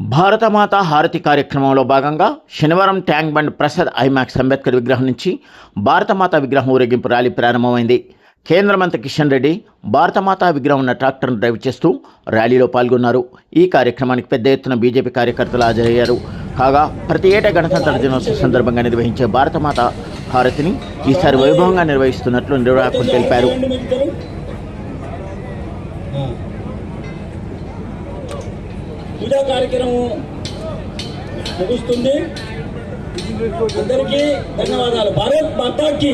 భారతమాత హారతి కార్యక్రమంలో భాగంగా శనివారం tank bund Prasad IMAX Ambedkar విగ్రహం నుంచి భారతమాత విగ్రహం ఊరేగింపు ర్యాలీ ప్రారంభమైంది. కేంద్ర మంత్రి కిషన్ రెడ్డి భారతమాత విగ్రహం ఉన్న ట్రాక్టర్ను డ్రైవ్ చేస్తూ ర్యాలీలో పాల్గొన్నారు. ఈ కార్యక్రమానికి పెద్ద ఎత్తున బీజేపీ కార్యకర్తలు హాజరయ్యారు. కాగా ప్రతి ఏటా గణతంత్ర దినోత్సవం సందర్భంగా నిర్వహించే భారతమాత హారతిని ఈసారి వైభవంగా నిర్వహిస్తున్నట్లు నిర్వాహకులు తెలిపారు. Hmm. పూజా కార్యక్రమం ముగుస్తుంది అందరికీ ధన్యవాదాలు. భారత్ మాతాకి.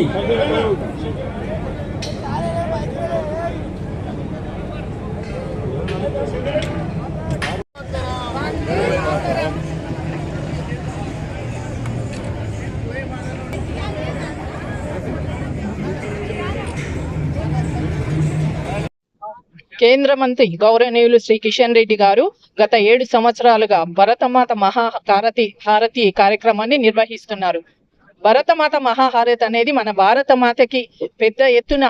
కేంద్ర మంత్రి గౌరవనీయులు శ్రీ కిషన్ రెడ్డి గారు గత ఏడు సంవత్సరాలుగా భరతమాత మహాహారతి హారతి కార్యక్రమాన్ని నిర్వహిస్తున్నారు. భరతమాత మహాహారతి అనేది మన భారతమాతకి పెద్ద ఎత్తున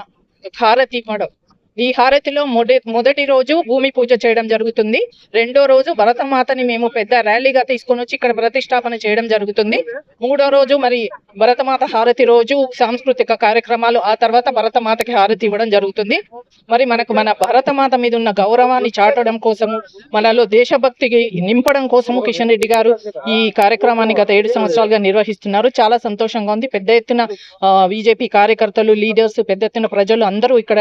హారతి ఇవ్వడం ఈ హారతిలో మొదటి మొదటి రోజు భూమి పూజ చేయడం జరుగుతుంది. రెండో రోజు భరతమాతని మేము పెద్ద ర్యాలీగా తీసుకొని వచ్చి ఇక్కడ ప్రతిష్టాపన చేయడం జరుగుతుంది. మూడో రోజు మరి భరతమాత హారతి రోజు సాంస్కృతిక కార్యక్రమాలు ఆ తర్వాత భరతమాతకి హారతి ఇవ్వడం జరుగుతుంది. మరి మనకు మన భరతమాత మీద ఉన్న గౌరవాన్ని చాటడం కోసము మనలో దేశభక్తికి నింపడం కోసము కిషన్ రెడ్డి గారు ఈ కార్యక్రమాన్ని గత ఏడు సంవత్సరాలుగా నిర్వహిస్తున్నారు. చాలా సంతోషంగా ఉంది. పెద్ద ఎత్తున బీజేపీ కార్యకర్తలు లీడర్స్ పెద్ద ఎత్తున ప్రజలు అందరూ ఇక్కడ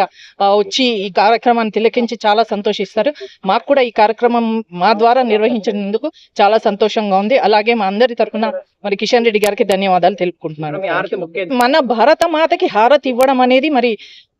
వచ్చి ఈ కార్యక్రమాన్ని తిలకించి చాలా సంతోషిస్తారు. మాకు కూడా ఈ కార్యక్రమం మా ద్వారా నిర్వహించినందుకు చాలా సంతోషంగా ఉంది. అలాగే మా అందరి తరఫున మరి కిషన్ రెడ్డి గారికి ధన్యవాదాలు మన భారత మాతకి హారతి ఇవ్వడం అనేది మరి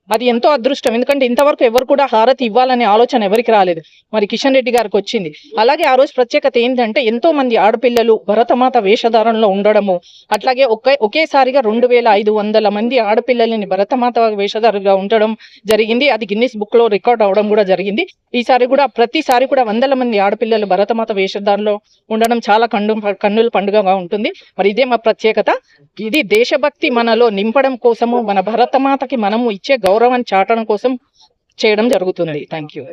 అది ఎంతో అదృష్టం. ఎందుకంటే ఇంతవరకు ఎవరు కూడా హారతి ఇవ్వాలనే ఆలోచన ఎవరికి రాలేదు. మరి కిషన్ రెడ్డి గారికి వచ్చింది. అలాగే ఆ రోజు ప్రత్యేకత ఏంటంటే ఎంతో మంది ఆడపిల్లలు భరతమాత వేషధారణలో ఉండడము అట్లాగే ఒకే ఒకేసారిగా రెండు వేల ఐదు వందల మంది ఆడపిల్లలని భరతమాత వేషధారుగా ఉండడం జరిగింది. అది గిన్నిస్ బుక్లో రికార్డ్ అవడం కూడా జరిగింది. ఈసారి కూడా ప్రతిసారి కూడా వందల మంది ఆడపిల్లలు భరతమాత వేషధారణలో ఉండడం చాలా కన్ను కన్నుల పండుగగా ఉంటుంది. మరి ఇదే మా ప్రత్యేకత. ఇది దేశభక్తి మనలో నింపడం కోసము మన భరతమాతకి మనము ఇచ్చే గౌరవాన్ని చాటడం కోసం చేయడం జరుగుతుంది. Thank you